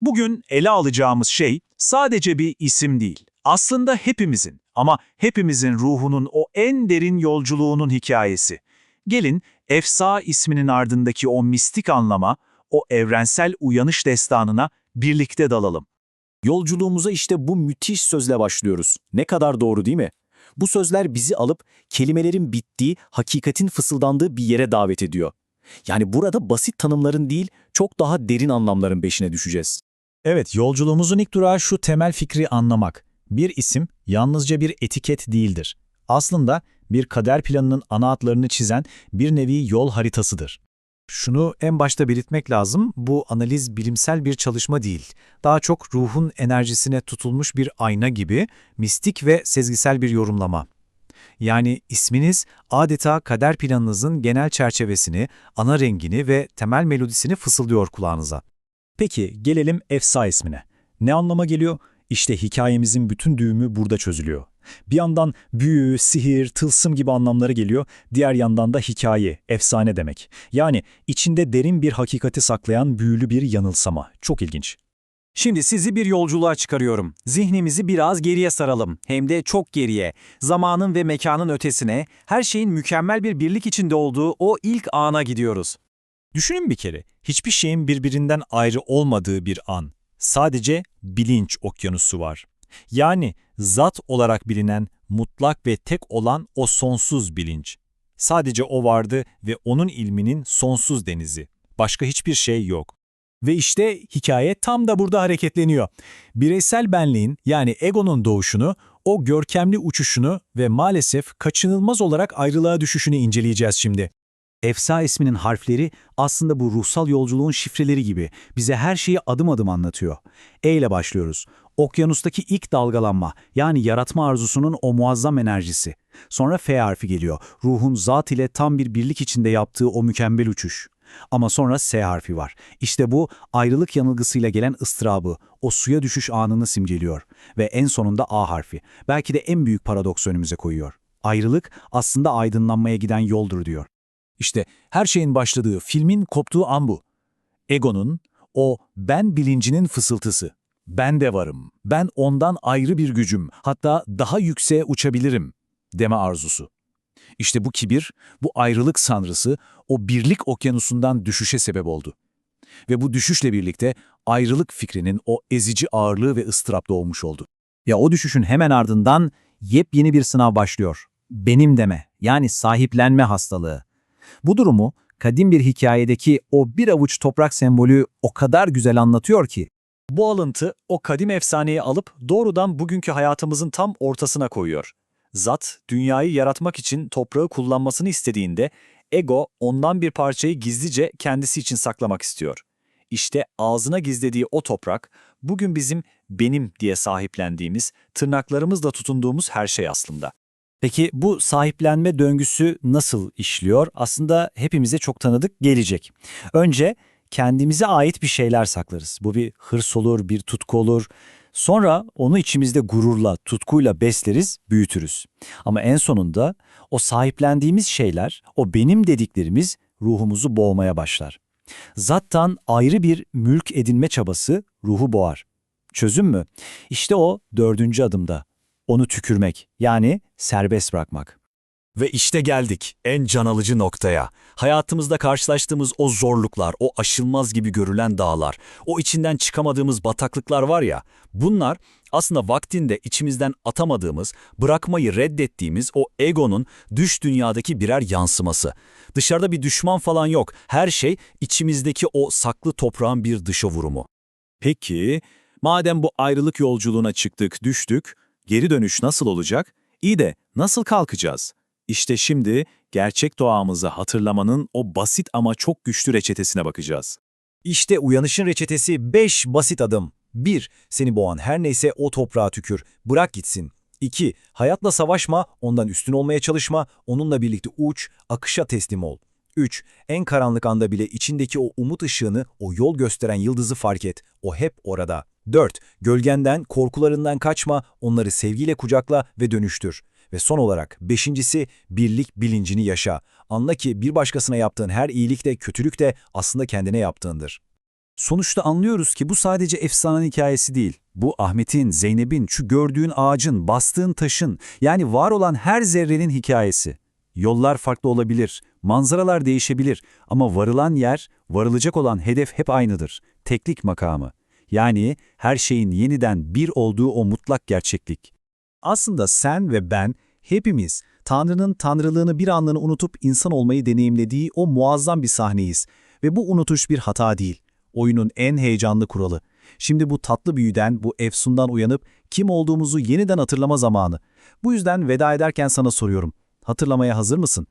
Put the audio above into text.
Bugün ele alacağımız şey sadece bir isim değil. Aslında hepimizin ama hepimizin ruhunun o en derin yolculuğunun hikayesi. Gelin Efsa isminin ardındaki o mistik anlama, o evrensel uyanış destanına birlikte dalalım. Yolculuğumuza işte bu müthiş sözle başlıyoruz. Ne kadar doğru değil mi? Bu sözler bizi alıp kelimelerin bittiği, hakikatin fısıldandığı bir yere davet ediyor. Yani burada basit tanımların değil, çok daha derin anlamların peşine düşeceğiz. Evet, yolculuğumuzun ilk durağı şu temel fikri anlamak. Bir isim yalnızca bir etiket değildir. Aslında bir kader planının ana hatlarını çizen bir nevi yol haritasıdır. Şunu en başta belirtmek lazım, bu analiz bilimsel bir çalışma değil. Daha çok ruhun enerjisine tutulmuş bir ayna gibi mistik ve sezgisel bir yorumlama. Yani isminiz adeta kader planınızın genel çerçevesini, ana rengini ve temel melodisini fısıldıyor kulağınıza. Peki gelelim Efsa ismine. Ne anlama geliyor? İşte hikayemizin bütün düğümü burada çözülüyor. Bir yandan büyü, sihir, tılsım gibi anlamları geliyor, diğer yandan da hikaye, efsane demek. Yani içinde derin bir hakikati saklayan büyülü bir yanılsama. Çok ilginç. Şimdi sizi bir yolculuğa çıkarıyorum. Zihnimizi biraz geriye saralım. Hem de çok geriye. Zamanın ve mekanın ötesine, her şeyin mükemmel bir birlik içinde olduğu o ilk ana gidiyoruz. Düşünün bir kere, hiçbir şeyin birbirinden ayrı olmadığı bir an. Sadece bilinç okyanusu var. Yani zat olarak bilinen, mutlak ve tek olan o sonsuz bilinç. Sadece o vardı ve onun ilminin sonsuz denizi. Başka hiçbir şey yok. Ve işte hikaye tam da burada hareketleniyor. Bireysel benliğin yani egonun doğuşunu, o görkemli uçuşunu ve maalesef kaçınılmaz olarak ayrılığa düşüşünü inceleyeceğiz şimdi. Efsa isminin harfleri aslında bu ruhsal yolculuğun şifreleri gibi bize her şeyi adım adım anlatıyor. E ile başlıyoruz. Okyanustaki ilk dalgalanma yani yaratma arzusunun o muazzam enerjisi. Sonra F harfi geliyor. Ruhun zat ile tam bir birlik içinde yaptığı o mükemmel uçuş. Ama sonra S harfi var. İşte bu ayrılık yanılgısıyla gelen ıstırabı, o suya düşüş anını simgeliyor. Ve en sonunda A harfi. Belki de en büyük paradoks önümüze koyuyor. Ayrılık aslında aydınlanmaya giden yoldur diyor. İşte her şeyin başladığı, filmin koptuğu an bu. Egonun, o ben bilincinin fısıltısı. Ben de varım, ben ondan ayrı bir gücüm, hatta daha yükseğe uçabilirim deme arzusu. İşte bu kibir, bu ayrılık sanrısı o birlik okyanusundan düşüşe sebep oldu. Ve bu düşüşle birlikte ayrılık fikrinin o ezici ağırlığı ve ıstırap doğmuş oldu. Ya o düşüşün hemen ardından yepyeni bir sınav başlıyor. Benim deme, yani sahiplenme hastalığı. Bu durumu kadim bir hikayedeki o bir avuç toprak sembolü o kadar güzel anlatıyor ki. Bu alıntı o kadim efsaneyi alıp doğrudan bugünkü hayatımızın tam ortasına koyuyor. Zat, dünyayı yaratmak için toprağı kullanmasını istediğinde, ego ondan bir parçayı gizlice kendisi için saklamak istiyor. İşte ağzına gizlediği o toprak, bugün bizim benim diye sahiplendiğimiz, tırnaklarımızla tutunduğumuz her şey aslında. Peki bu sahiplenme döngüsü nasıl işliyor? Aslında hepimize çok tanıdık gelecek. Önce kendimize ait bir şeyler saklarız. Bu bir hırs olur, bir tutku olur. Sonra onu içimizde gururla, tutkuyla besleriz, büyütürüz. Ama en sonunda o sahiplendiğimiz şeyler, o benim dediklerimiz ruhumuzu boğmaya başlar. Zattan ayrı bir mülk edinme çabası ruhu boğar. Çözüm mü? İşte o dördüncü adımda. Onu tükürmek, yani serbest bırakmak. Ve işte geldik en can alıcı noktaya. Hayatımızda karşılaştığımız o zorluklar, o aşılmaz gibi görülen dağlar, o içinden çıkamadığımız bataklıklar var ya, bunlar aslında vaktinde içimizden atamadığımız, bırakmayı reddettiğimiz o egonun düş dünyadaki birer yansıması. Dışarıda bir düşman falan yok. Her şey içimizdeki o saklı toprağın bir dışa vurumu. Peki, madem bu ayrılık yolculuğuna çıktık, düştük, geri dönüş nasıl olacak? İyi de nasıl kalkacağız? İşte şimdi gerçek doğamızı hatırlamanın o basit ama çok güçlü reçetesine bakacağız. İşte uyanışın reçetesi 5 basit adım. 1. Seni boğan her neyse o toprağa tükür. Bırak gitsin. 2. Hayatla savaşma, ondan üstün olmaya çalışma, onunla birlikte uç, akışa teslim ol. 3. En karanlık anda bile içindeki o umut ışığını, o yol gösteren yıldızı fark et. O hep orada. 4. Gölgenden, korkularından kaçma, onları sevgiyle kucakla ve dönüştür. Ve son olarak beşincisi birlik bilincini yaşa. Anla ki bir başkasına yaptığın her iyilik de kötülük de aslında kendine yaptığındır. Sonuçta anlıyoruz ki bu sadece efsanenin hikayesi değil. Bu Ahmet'in, Zeynep'in, şu gördüğün ağacın, bastığın taşın, yani var olan her zerrenin hikayesi. Yollar farklı olabilir, manzaralar değişebilir ama varılan yer, varılacak olan hedef hep aynıdır. Teklik makamı. Yani her şeyin yeniden bir olduğu o mutlak gerçeklik. Aslında sen ve ben, hepimiz Tanrı'nın tanrılığını bir anlığına unutup insan olmayı deneyimlediği o muazzam bir sahneyiz. Ve bu unutuş bir hata değil. Oyunun en heyecanlı kuralı. Şimdi bu tatlı büyüden, bu efsundan uyanıp kim olduğumuzu yeniden hatırlama zamanı. Bu yüzden veda ederken sana soruyorum. Hatırlamaya hazır mısın?